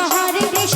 তাহার দেশ